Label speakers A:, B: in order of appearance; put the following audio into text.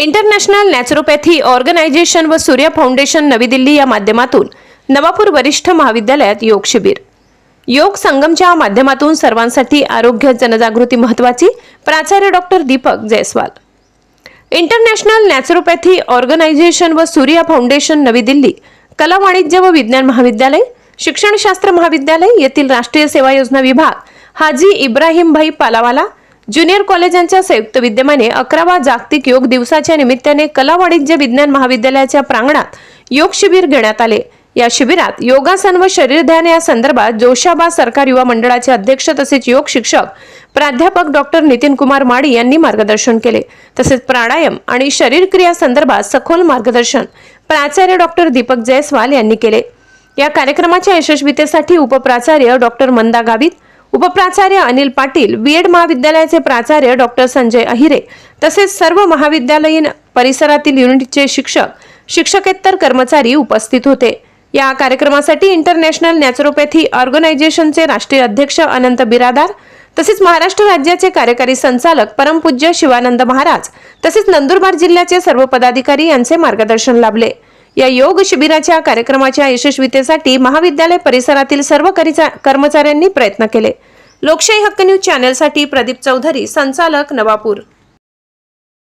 A: International naturopathy organisation व सूर्य foundation नवी दिल्ली या माध्यमातून नवापूर वरिष्ठ महाविद्यालयात योग शिबिर. योग संगमच्या माध्यमातून सर्वांसाठी आरोग्य जनजागृती महत्वाची प्राचार्य doctor Deepak Jaiswal. International naturopathy organisation व सूर्या फाउंडेशन नवी दिल्ली कला वाणिज्य व विज्ञान महाविद्यालय शिक्षणशास्त्र महाविद्यालय येथील राष्ट्रीय सेवा योजना विभाग हाजी इब्राहिम भाई पालावाला ज्युनियर कॉलेजांच्या संयुक्त विद्यमाने अकरावा जागतिक योग दिवसाच्या निमित्ताने कला वाणिज्य विज्ञान महाविद्यालयाच्या प्रांगणात योग शिबिर घेण्यात आले. या शिबिरात योगासन व शरीरध्यान या संदर्भात जोशाबा सरकार युवा मंडळाचे अध्यक्ष तसेच योग शिक्षक प्राध्यापक डॉक्टर नितीन कुमार माडी यांनी मार्गदर्शन केले. तसेच प्राणायाम आणि शरीर क्रिया संदर्भात सखोल मार्गदर्शन प्राचार्य डॉक्टर दीपक जयस्वाल यांनी केले. या कार्यक्रमाच्या यशस्वीतेसाठी उपप्राचार्य डॉक्टर मंदा गावित उपप्राचार्य अनिल पाटील बीएड महाविद्यालयाचे प्राचार्य डॉक्टर संजय अहिरे तसेच सर्व महाविद्यालयीन परिसरातील युनिटचे शिक्षक शिक्षकेतर कर्मचारी उपस्थित होते. या कार्यक्रमासाठी इंटरनॅशनल नॅचरोपॅथी ऑर्गनायझेशनचे राष्ट्रीय अध्यक्ष अनंत बिरादार तसेच महाराष्ट्र राज्याचे कार्यकारी संचालक परमपूज्य शिवानंद महाराज तसेच नंदुरबार जिल्ह्याचे सर्व पदाधिकारी यांचे मार्गदर्शन लाभले. या योग शिबिराच्या कार्यक्रमाच्या यशस्वीतेसाठी महाविद्यालय परिसरातील सर्व कर्मचाऱ्यांनी प्रयत्न केले. लोकशाही हक्क न्यूज चॅनेलसाठी प्रदीप चौधरी संचालक नवापूर.